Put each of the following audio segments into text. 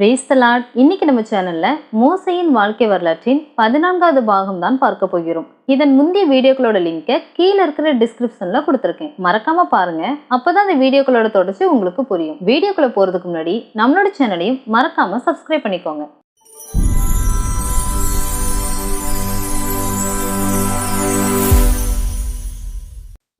Brace த இன்னைக்கு நம்ம சேனல்ல மோசையின் வாழ்க்கை வரலாற்றின் பதினான்காவது பாகம் தான் பார்க்க போகிறோம். இதன் முந்தைய வீடியோக்களோட லிங்கை கீழே இருக்கிற டிஸ்கிரிப்ஷன்ல கொடுத்துருக்கேன். மறக்காம பாருங்க. அப்பதான் அந்த வீடியோக்களோட தொடர்ச்சி உங்களுக்கு புரியும். வீடியோக்குள்ள போறதுக்கு முன்னாடி நம்மளோட சேனலையும் மறக்காம சப்ஸ்கிரைப் பண்ணிக்கோங்க.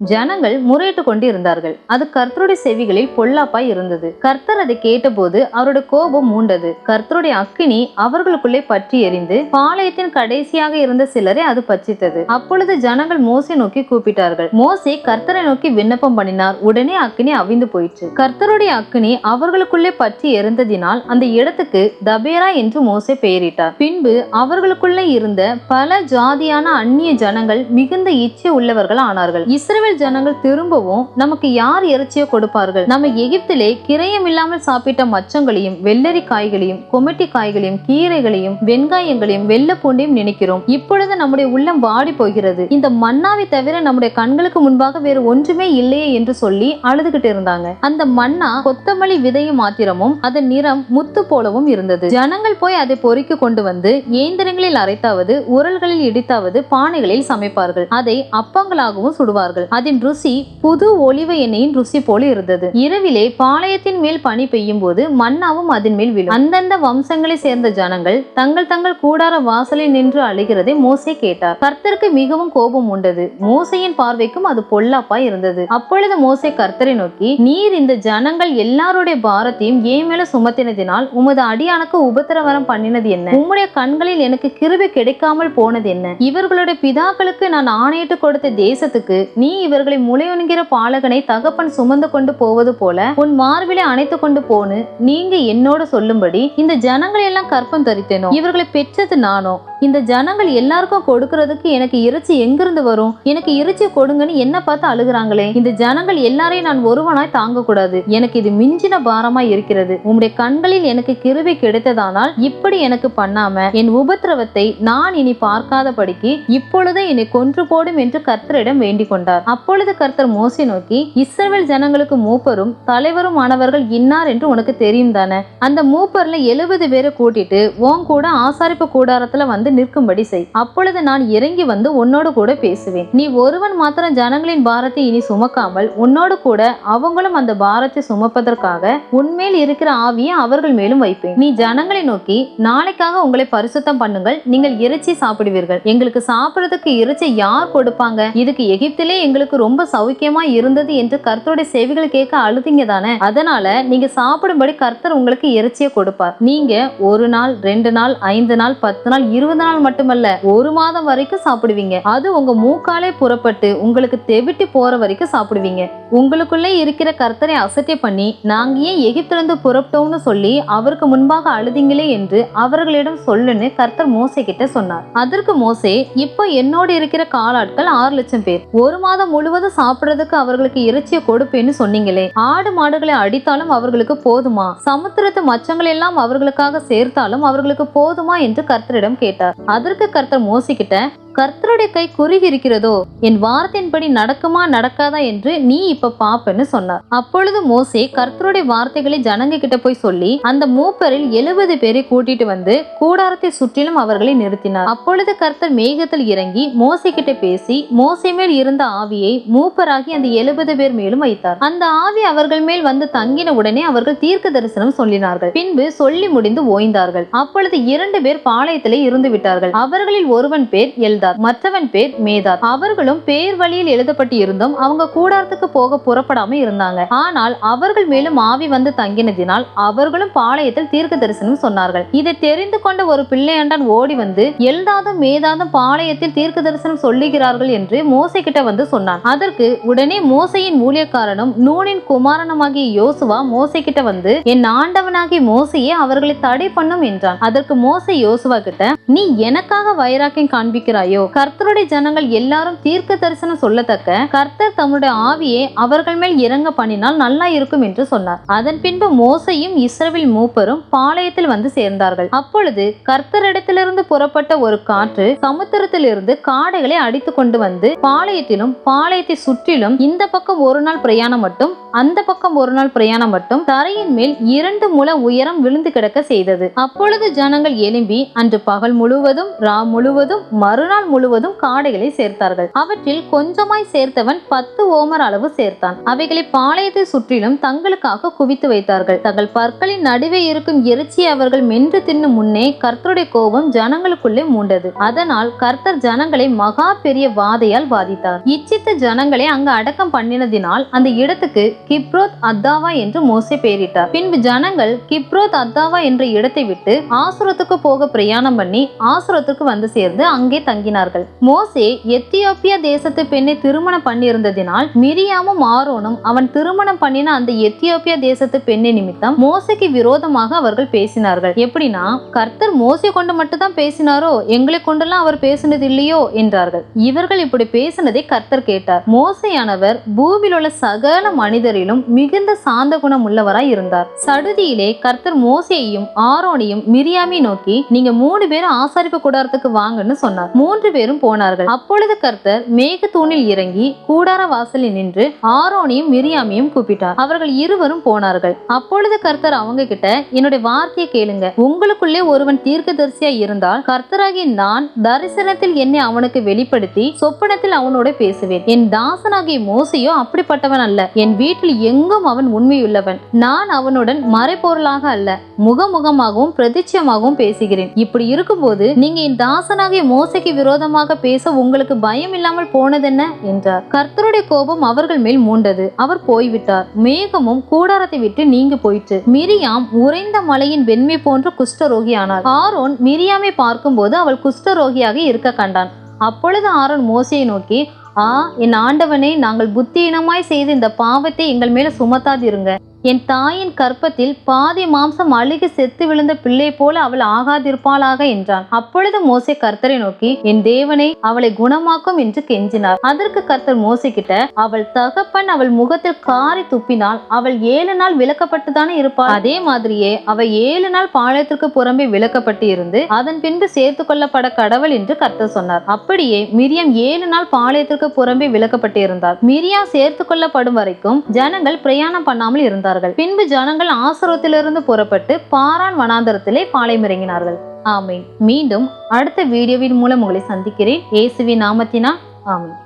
ஜனங்கள் முறையிட்டு கொண்டு இருந்தார்கள் அது கர்த்தருடைய செவிகளில் பொல்லாப்பாய் இருந்தது. கர்த்தர் அதை கேட்டபோது அவருடைய கோபம் மூண்டது. கர்த்தருடைய அக்கினி அவர்களுக்குள்ளே பற்றி எரிந்து பாளையத்தின் கடைசியாக இருந்த சிலரை அது பச்சித்தது. அப்பொழுது ஜனங்கள் மோசை நோக்கி கூப்பிட்டார்கள். மோசே கர்த்தரை நோக்கி விண்ணப்பம் பண்ணினார். உடனே அக்கினி அவிந்து போயிற்று. கர்த்தருடைய அக்கினி அவர்களுக்குள்ளே பற்றி எரிந்ததினால் அந்த இடத்துக்கு தபேரா என்று மோசே பெயரிட்டார். பின்பு அவர்களுக்குள்ளே இருந்த பல ஜாதியான அந்நிய ஜனங்கள் மிகுந்த இச்சை உள்ளவர்கள் ஆனார்கள் இஸ்ரேல் ஜனங்கள் திரும்பவும் நமக்கு யார் இறைச்சியோ கொடுப்பார்கள்? நம்ம எகிப்திலே கிரயம் இல்லாமல் சாப்பிட்ட மச்சங்களையும் வெள்ளரி காய்களையும் கொமட்டி காய்களையும் கீரைகளையும் வெங்காயங்களையும் வெள்ளை பூண்டையும் நினைக்கிறோம். இப்பொழுது நம்முடைய உள்ளம் வாடி போகிறது. இந்த மன்னாவை தவிர நம்முடைய கண்களுக்கு முன்பாக வேறு ஒன்றுமே இல்லையே என்று சொல்லி அழுதுகிட்டு இருந்தாங்க. அந்த மன்னா கொத்தமல்லி விதையும் மாத்திரமும் அதன் நிறம் முத்து போலவும் இருந்தது. ஜனங்கள் போய் அதை பொறிக்க கொண்டு வந்து ஏந்திரங்களில் அரைத்தாவது உரல்களில் இடித்தாவது பானைகளில் சமைப்பார்கள். அதை அப்பங்களாகவும் சுடுவார்கள். அதன் ருசி புது ஒளிவ எண்ணெயின் ருசி போல இருந்தது. இரவிலே பாளையத்தின் மேல் பனி பெய்யும் போது மன்னாவும் அதன் மேல் விழும். அந்தந்த வம்சங்களை சேர்ந்த ஜனங்கள் தங்கள் தங்கள் கூடார வாசலில் நின்று அழுகிறதை மோசே கேட்டார். கர்த்தருக்கு மிகவும் கோபம் உண்டது. மோசையின் பார்வைக்கும் அது பொல்லாப்பாய் இருந்தது. அப்பொழுது மோசே கர்த்தரை நோக்கி நீர் இந்த ஜனங்கள் எல்லாருடைய பாரத்தையும் ஏன் மேல சுமத்தினதினால் உமது அடியானுக்கு உபத்திரவரம் பண்ணினது என்ன? உம்முடைய கண்களில் எனக்கு கிருபி கிடைக்காமல் போனது என்ன? இவர்களுடைய பிதாக்களுக்கு நான் ஆணையிட்டு கொடுத்த தேசத்துக்கு நீ இவர்களை முளையுண்கிற பாலகனை தகப்பன் சுமந்து கொண்டு போவது போல உன் மார்பிலை அணைத்து கொண்டு போனு நீங்க என்னோட சொல்லும்படி இந்த ஜனங்களை எல்லாம் கற்பம் தரித்தேனோ? இவர்களை பெற்றது நானோ? இந்த ஜனங்கள் எல்லாருக்கும் கொடுக்கறதுக்கு எனக்கு இறைச்சி எங்கிருந்து வரும்? எனக்கு இறைச்சி கொடுங்கன்னு என்ன பார்த்து அழுகுறாங்களே. இந்த ஜனங்கள் எல்லாரையும் நான் ஒருவனாய் தாங்க கூடாது எனக்கு இது மிஞ்சின பாரமா இருக்கிறது. உம்முடைய கண்களில் எனக்கு கிருவி கிடைத்ததானால் இப்படி எனக்கு பண்ணாம என் உபத்திரவத்தை நான் இனி பார்க்காதபடிக்கு இப்பொழுதே என்னை கொன்று போடும் என்று கர்த்தரிடம் வேண்டிக் கொண்டார். அப்பொழுது கர்த்தர் மோசை நோக்கி இஸ்ரவேல் ஜனங்களுக்கு மூப்பரும் தலைவரும் ஆனவர்கள் இன்னார் என்று உனக்கு தெரியும் தானே? அந்த மூப்பர்ல எழுபது பேரை கூட்டிட்டு உன் கூட ஆசாரிப்பு கூடாரத்துல வந்து நிற்கும்படி செய். அப்பொழுது நான் இறங்கி வந்து உன்னோடு கூட பேசுவேன். நீ ஒருவன் மாத்திரம் ஜனங்களின் பாரத்தை இனி சுமக்காமல் உன்னோடு கூட அவங்களும் அந்த பாரத்தை சுமப்பதற்காக உன்மேல் இருக்கிற ஆவியை அவர்கள் மேலும் வைப்பேன். நீ ஜனங்களை நோக்கி நாளைக்காக உங்களை பரிசுத்தம் பண்ணுங்கள். நீங்கள் இறைச்சி சாப்பிடுவீர்கள். எங்களுக்கு சாப்பிடுறதுக்கு இறைச்சி யார் கொடுப்பாங்க? இதுக்கு எகிப்திலே எங்களுக்கு ரொம்ப சௌக்கியமா இருந்தது என்று கர்த்தருடைய செவிகள் கேட்க அழுதிங்க தானே? அதனால நீங்க சாப்பிடும்படி கர்த்தர் உங்களுக்கு இறைச்சியை கொடுப்பார். நீங்க ஒரு நாள் ரெண்டு நாள் ஐந்து நாள் பத்து நாள் இருபது நாள் மட்டுமல்ல ஒரு மாதம் வரைக்கும் சாப்பிடுவீங்க. அது உங்க மூக்காலே புறப்பட்டு உங்களுக்கு தெவிட்டி போற வரைக்கும் சாப்பிடுவீங்க. உங்களுக்குள்ளே இருக்கிற கர்த்தரை அசட்டை பண்ணி நாங்க ஏன் எகிப்திலிருந்து புறப்பட்டோம்னு சொல்லி அவருக்கு முன்பாக அழுதிங்களே என்று அவர்களிடம் சொல்லுன்னு கர்த்தர் மோசை கிட்ட சொன்னார். அதற்கு மோசே இப்போ என்னோடு இருக்கிற காலாட்கள் ஆறு லட்சம் பேர். ஒரு மாதம் முழுவதும் சாப்பிடுறதுக்கு அவர்களுக்கு இறைச்சியை கொடுப்பேன்னு சொன்னீங்களே. ஆடு மாடுகளை அடித்தாலும் அவர்களுக்கு போதுமா? சமுத்திரத்து மச்சங்கள் எல்லாம் அவர்களுக்காக சேர்த்தாலும் அவர்களுக்கு போதுமா? என்று கர்த்தரிடம் கேட்டார். அதற்கு கர்த்தர் மோசிக்கிட்ட கர்த்தருடைய கை குறுகி இருக்கிறதோ என் வார்த்தையின்படி நடக்குமா நடக்காதா என்று நீ இப்ப பாப்பன்னு சொன்னார். அப்பொழுது மோசே கர்த்தருடைய வார்த்தைகளை ஜனங்க கிட்ட போய் சொல்லி அந்த மூப்பரில் எழுபது பேரை கூட்டிட்டு வந்து கூடாரத்தை சுற்றிலும் அவர்களை நிறுத்தினார். அப்பொழுது கர்த்தர் மேகத்தில் இறங்கி மோசை கிட்ட பேசி மோசை மேல் இருந்த ஆவியை மூப்பராகி அந்த எழுபது பேர் மேலும் வைத்தார். அந்த ஆவி அவர்கள் மேல் வந்து தங்கின உடனே அவர்கள் தீர்க்க தரிசனம் சொல்லினார்கள். பின்பு சொல்லி முடிந்து ஓய்ந்தார்கள். அப்பொழுது இரண்டு பேர் பாளையத்திலே இருந்து விட்டார்கள். அவர்களில் ஒருவன் பேர் எல்தார் மற்றவன் பேர் மேதாத் அவர்களும் பேர் வழியில் எழுதப்பட்டு இருந்தும் அவங்க கூடாரத்துக்கு போக புறப்படாம இருந்தாங்க. ஆனால் அவர்கள் மேலும் ஆவி வந்து தங்கினதினால் அவர்களும் பாளையத்தில் தீர்க்க தரிசனம் சொன்னார்கள். இதை தெரிந்து கொண்ட ஒரு பிள்ளையாண்டான் ஓடி வந்து எழுதாதும் மேதாதும் பாளையத்தில் தீர்க்க தரிசனம் சொல்லுகிறார்கள் என்று மோசை கிட்ட வந்து சொன்னான். அதற்கு உடனே மோசையின் ஊழியக்காரனும் நூனின் குமாரனுமாகிய யோசுவா மோசை கிட்ட வந்து என் ஆண்டவனாகிய மோசையே அவர்களை தடை பண்ணும் என்றான். அதற்கு மோசை யோசுவா கிட்ட நீ எனக்காக வைராக்கியம் காண்பிக்கிறாய்? சொல்லுவாயோ கர்த்தருடைய ஜனங்கள் எல்லாரும் தீர்க்க தரிசனம் சொல்லத்தக்க கர்த்தர் தம்முடைய ஆவியை அவர்கள் மேல் இறங்க பண்ணினால் நல்லா இருக்கும் என்று சொன்னார். அதன் பின்பு மோசையும் இஸ்ரவேல் மூப்பரும் பாளையத்தில் வந்து சேர்ந்தார்கள். அப்பொழுது கர்த்தரிடத்திலிருந்து புறப்பட்ட ஒரு காற்று சமுத்திரத்திலிருந்து காடைகளை அடித்து கொண்டு வந்து பாளையத்திலும் பாளையத்தை சுற்றிலும் இந்த பக்கம் ஒரு நாள் பிரயாணம் மட்டும் அந்த பக்கம் ஒரு நாள் பிரயாணம் மட்டும் தரையின் மேல் இரண்டு முழ உயரம் விழுந்து கிடக்க செய்தது. அப்பொழுது ஜனங்கள் எழும்பி அன்று பகல் முழுவதும் ரா முழுவதும் மறுநாள் முழுவதும் காடைகளை சேர்த்தார்கள். அவற்றில் கொஞ்சமாய் சேர்த்தவன் பத்து ஓமர் அளவு சேர்த்தான். அவைகளை பாளையத்தை சுற்றிலும் தங்களுக்காக குவித்து வைத்தார்கள். தங்கள் பற்களின் நடுவே இருக்கும் இறைச்சியை அவர்கள் மென்று தின்னும் முன்னே கர்த்தருடைய கோபம் ஜனங்களுக்குள்ளே மூண்டது. அதனால் கர்த்தர் ஜனங்களை மகா பெரிய வாதையால் பாதித்தார் இச்சித்த ஜனங்களை அங்கு அடக்கம் பண்ணினதினால் அந்த இடத்துக்கு கிப்ரோத் அத்தாவா என்று மோசை பெயரிட்டார். பின்பு ஜனங்கள் கிப்ரோத் அத்தாவா என்ற இடத்தை விட்டு ஆசுரத்துக்கு போக பிரயாணம் பண்ணி ஆசுரத்துக்கு வந்து சேர்ந்து அங்கே தங்கி தங்கினார்கள் மோசே எத்தியோப்பியா தேசத்து பெண்ணை திருமணம் பண்ணியிருந்ததினால் மிரியாமும் ஆரோனும் அவன் திருமணம் பண்ணின அந்த எத்தியோப்பியா தேசத்து பெண்ணை நிமித்தம் மோசைக்கு விரோதமாக அவர்கள் பேசினார்கள். எப்படின்னா கர்த்தர் மோசை கொண்டு மட்டும் தான் பேசினாரோ எங்களை கொண்டெல்லாம் அவர் பேசினது இல்லையோ என்றார்கள். இவர்கள் இப்படி பேசினதை கர்த்தர் கேட்டார். மோசையானவர் பூமியில் உள்ள சகல மனிதரிலும் மிகுந்த சாந்த குணம் உள்ளவராய் இருந்தார். சடுதியிலே கர்த்தர் மோசையையும் ஆரோனையும் மிரியாமையும் நோக்கி நீங்க மூணு பேரும் ஆசாரிப்பு கூடாரத்துக்கு வாங்கன்னு சொன்னார். மூணு மூன்று பேரும் போனார்கள். அப்பொழுது கர்த்தர் மேகத்தூணில் இறங்கி கூடார வாசலில் நின்று ஆரோனையும் மிரியாமையும் கூப்பிட்டார். அவர்கள் இருவரும் போனார்கள். அப்பொழுது கர்த்தர் அவங்க கிட்ட என்னுடைய வார்த்தையை கேளுங்க. உங்களுக்குள்ளே ஒருவன் தீர்க்கதரிசியா இருந்தால் கர்த்தராகி நான் தரிசனத்தில் என்னை அவனுக்கு வெளிப்படுத்தி சொப்பனத்தில் அவனோட பேசுவேன். என் தாசனாகிய மோசையோ அப்படிப்பட்டவன் அல்ல. என் வீட்டில் எங்கும் அவன் உண்மையுள்ளவன். நான் அவனுடன் மறைப்பொருளாக அல்ல. முகமுகமாகவும் பிரதிச்சயமாகவும் பேசுகிறேன். இப்படி இருக்கும்போது நீங்க என் தாசனாகிய மோசைக்கு விரோதமாக பேச உங்களுக்கு பயம் இல்லாமல் போனதென்ன? என்றார். கர்த்தருடைய கோபம் அவர்கள் மேல் மூண்டது. அவர் போய்விட்டார். மேகமும் கூடாரத்தை விட்டு நீங்கி போயிற்று. மிரியாம் உறைந்த மலையின் வெண்மை போன்ற குஷ்டரோகி ஆனார் ஆரோன் மிரியாமை பார்க்கும்போது அவள் குஷ்டரோகியாக இருக்க கண்டான். அப்பொழுது ஆரோன் மோசையை நோக்கி ஆ என் ஆண்டவனே நாங்கள் புத்தியினமாய் செய்த இந்த பாவத்தை எங்கள் மேல சுமத்தாதிருங்க. என் தாயின் கற்பத்தில் பாதி மாம்சம் அழுகி செத்து விழுந்த பிள்ளை போல அவள் ஆகாதிருப்பாளாக என்றான். அப்பொழுது மோசே கர்த்தரை நோக்கி என் தேவனை அவளை குணமாக்கும் என்று கெஞ்சினார். அதற்கு கர்த்தர் மோசே கிட்ட அவள் தகப்பன் அவள் முகத்தில் காரி துப்பினால் அவள் ஏழு நாள் விலக்கப்பட்டுதானே இருப்பாள். அதே மாதிரியே அவள் ஏழு நாள் பாளையத்திற்கு புறம்பே விளக்கப்பட்டு இருந்து அதன் பின்பு சேர்த்து கொள்ளப்பட கடவுள் என்று கர்த்தர் சொன்னார். அப்படியே மிரியம் ஏழு நாள் பாளையத்திற்கு புறம்பே விளக்கப்பட்டு இருந்தார் மிரியா சேர்த்து கொள்ளப்படும் வரைக்கும் ஜனங்கள் பிரயாணம் பண்ணாமல் பார்த்தார்கள் பின்பு ஜனங்கள் ஆசிரத்திலிருந்து புறப்பட்டு பாரான் வனாந்தரத்திலே பாலைமிறங்கினார்கள். ஆமீன். மீண்டும் அடுத்த வீடியோவின் மூலம் உங்களை சந்திக்கிறேன். இயேசுவின் நாமத்தினா ஆமீன்.